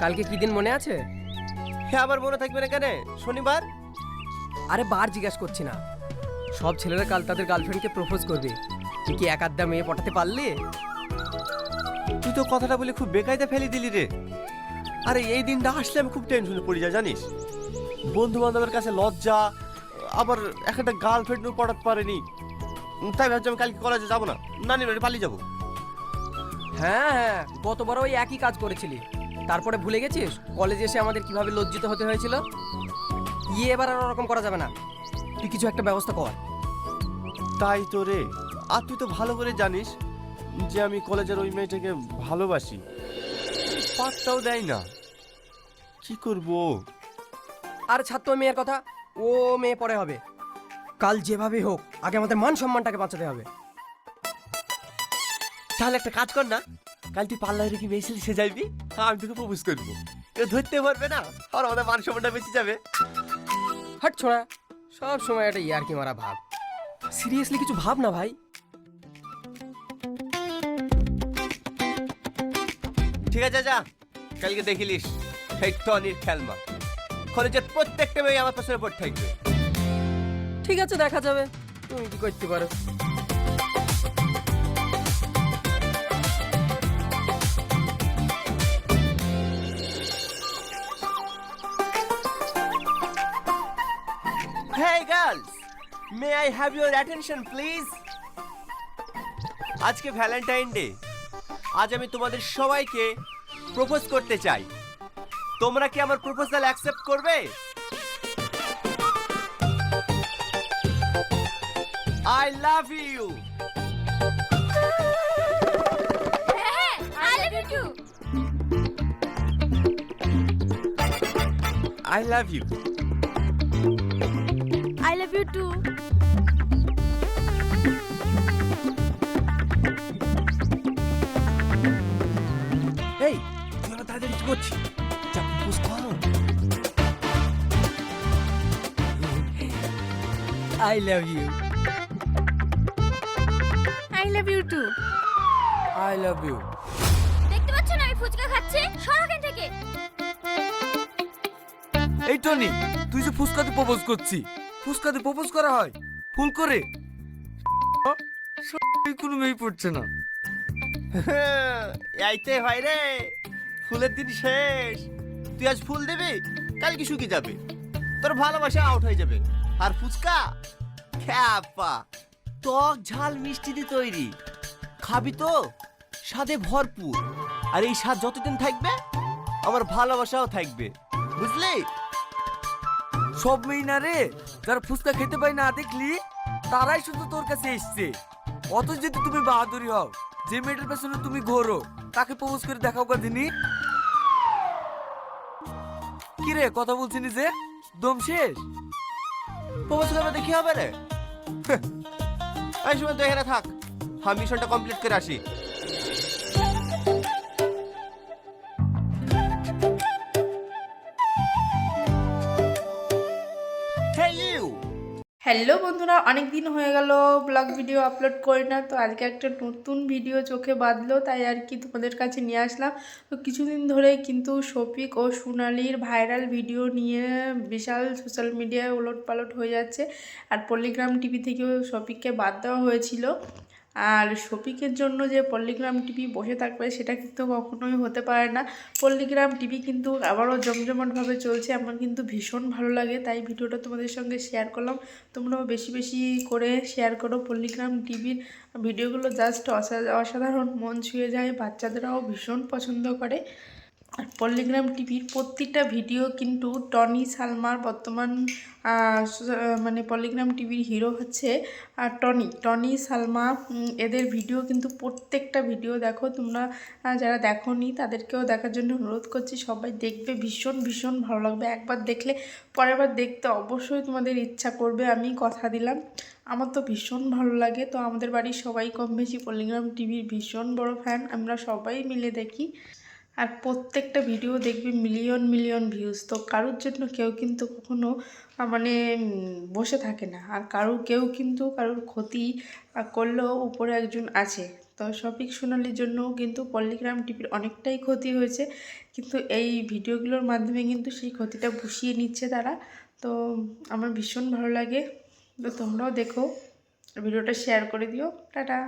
কালকে কি দিন মনে আছে? হ্যাঁ আবার মনে থাকবে না কেন? শনিবার? আরে বার জিজ্ঞাসা করছি না। সব ছেলেরা কাল তাদের গার্লফ্রেন্ডকে প্রপোজ করবে। তুই কি এক আধটা মেয়ে পটাতে পারলি? তুই তো কথাটা বলে খুব বেকায়দা ফেলে দিলি রে। আরে এই দিনটা আসলে আমি খুব টেনশনে পড়ে যাই জানিস? বন্ধু বান্ধবের কাছে লজ্জা আবার একটা গার্লফ্রেন্ডও পড়াতে পারেনি। তাই ভাবছি আমি কালকে কলেজে যাব না। নানির বাড়ি পালিয়ে যাব। হ্যাঁ হ্যাঁ গতবার ওই একই কাজ করেছিলি। তারপরে ভুলে গেছিস? কলেজে এসে আমাদের কীভাবে লজ্জিত হতে হয়েছিল? ইয়ে এবার আর ওরকম করা যাবে না। তুই কিছু একটা ব্যবস্থা কর। তাই তো রে। আর তুই তো ভালো করে জানিস যে আমি কলেজের ওই মেয়েটাকে ভালোবাসি। পাত্তাও দেয় না। কি করব? আর ছাত্র মেয়ের কথা ও মেয়ে পরে হবে। কাল যেভাবে হোক আগে আমাদের মান সম্মানটাকে বাঁচাতে হবে। তাহলে একটা কাজ কর না। কাল তুই পাল্লায় রেখে মেয়ে ছেলে সেজাইবি আমি তোকে প্রপোজ করব। কেউ ধরতে পারবে না? আর আমাদের মান সম্মানটা বেঁচে যাবে। হাট ছোড়া সব সময় একটা ইয়ারকি মারা ভাব। সিরিয়াসলি কিছু ভাব না ভাই। ঠিক আছে যা। কালকে দেখিলিস এই টনির খেলমা। কলেজের প্রত্যেকটা মেয়ে আমার পাশে পড়ে থাকবে। ঠিক আছে দেখা যাবে। তুমি কি করতে পারো? May I have your attention please? আজকে ভ্যালেন্টাইন ডে আজ আমি তোমাদের সবাইকে প্রপোজ করতে চাই তোমরা কি আমার প্রপোজাল অ্যাকসেপ্ট করবে I love you I love you too. I love you I love you too. কর I love you I love you. Too. I love you দেখতে পাচ্ছ না আমি ফুচকা খাচ্ছি? সর এখান থেকে। এই টনি তুই যে ফুসকাতে প্রপোজ করছি। ফুসকাতে প্রপোজ করা হয়? ফুল করে। কোনো মেয়ে পড়ছে না। এইতে হয় রে। ফুলের দিন শেষ। তুই আজ ফুল দিবি? কাল কি শুকিয়ে যাবে। তোর ভালোবাসা আউট হয়ে যাবে। আর ফুচকা? খ্যাপা। টক ঝাল মিষ্টি দিয়ে তৈরি। খাবি তো? স্বাদে ভরপুর। আর এই স্বাদ যতদিন থাকবে, আমার ভালোবাসাও থাকবে। বুঝলি? সব মেয়ে না রে যারা ফুচকা খেতে পায় না দেখলি, তারাই শুধু তোর কাছে এসছে। অত যদি তুমি বাহাদুরি হও, যে মেয়েটার পেছনে তুমি ঘোরো তাকে প্রপোজ করে দেখাও কাদিনি কি রে কথা বলছিনি যে? দম শেষ? প্রপোজ করবে দেখি হবে রে। আমি সময় তো এখানে থাক। আমি মিশনটা কমপ্লিট করে আসি। হ্যালো বন্ধুরা অনেক দিন হয়ে গেল ব্লগ ভিডিও আপলোড করি না, তো আজকে একটা নতুন ভিডিও চোখে বাঁধলো, তাই আর কি তোমাদের কাছে নিয়ে আসলাম। তো কিছুদিন ধরে কিন্তু শফিক ও সোনালির ভাইরাল ভিডিও নিয়ে বিশাল সোশ্যাল মিডিয়ায় ওলট পালট হয়ে যাচ্ছে, আর পল্লিগ্রাম টিভি থেকেও শফিককে বাদ দেওয়া হয়েছিল। আর শফিকের জন্য যে পল্লিগ্রাম টিভি বসে থাকবে, সেটা কিন্তু কখনোই হতে পারে না। পল্লিগ্রাম টিভি কিন্তু আবারও জমজমাটভাবে চলছে, আমার কিন্তু ভীষণ ভালো লাগে, তাই ভিডিওটা তোমাদের সঙ্গে শেয়ার করলাম। তোমরাও বেশি বেশি করে শেয়ার করো পল্লিগ্রাম টিভির ভিডিওগুলো জাস্ট অসাধারণ মন ছুঁয়ে যায়, বাচ্চাদেরাও ভীষণ পছন্দ করে। আর পল্লিগ্রাম টিভির প্রত্যেকটা ভিডিও কিন্তু টনি সালমার বর্তমান মানে পল্লিগ্রাম টিভির হিরো হচ্ছে আর টনি। টনি সালমা এদের ভিডিও কিন্তু প্রত্যেকটা ভিডিও দেখো তোমরা যারা দেখো নি তাদেরকেও দেখার জন্য অনুরোধ করছি, সবাই দেখবে, ভীষণ ভীষণ ভালো লাগবে। একবার দেখলে, পরের বার দেখতে অবশ্যই তোমাদের ইচ্ছা করবে, আমি কথা দিলাম। আমার তো ভীষণ ভালো লাগে, তো আমাদের বাড়ির সবাই কম বেশি পল্লিগ্রাম টিভির ভীষণ বড় ফ্যান আমরা সবাই মিলে দেখি। আর প্রত্যেকটা ভিডিও দেখবে মিলিয়ন মিলিয়ন ভিউজ তো কারোর জন্য কেউ কিন্তু কখনো মানে বসে থাকে না। আর কারও, কেউ কিন্তু কারোর ক্ষতি করলেও উপরে একজন আছে। তো শফিক সোনালির জন্যও কিন্তু পল্লিগ্রাম টিভির অনেকটাই ক্ষতি হয়েছে। কিন্তু এই ভিডিওগুলোর মাধ্যমে কিন্তু সেই ক্ষতিটা পুষিয়ে নিচ্ছে তারা। তো আমার ভীষণ ভালো লাগে। তো তোমরাও দেখো। ভিডিওটা শেয়ার করে দিও। টাটা।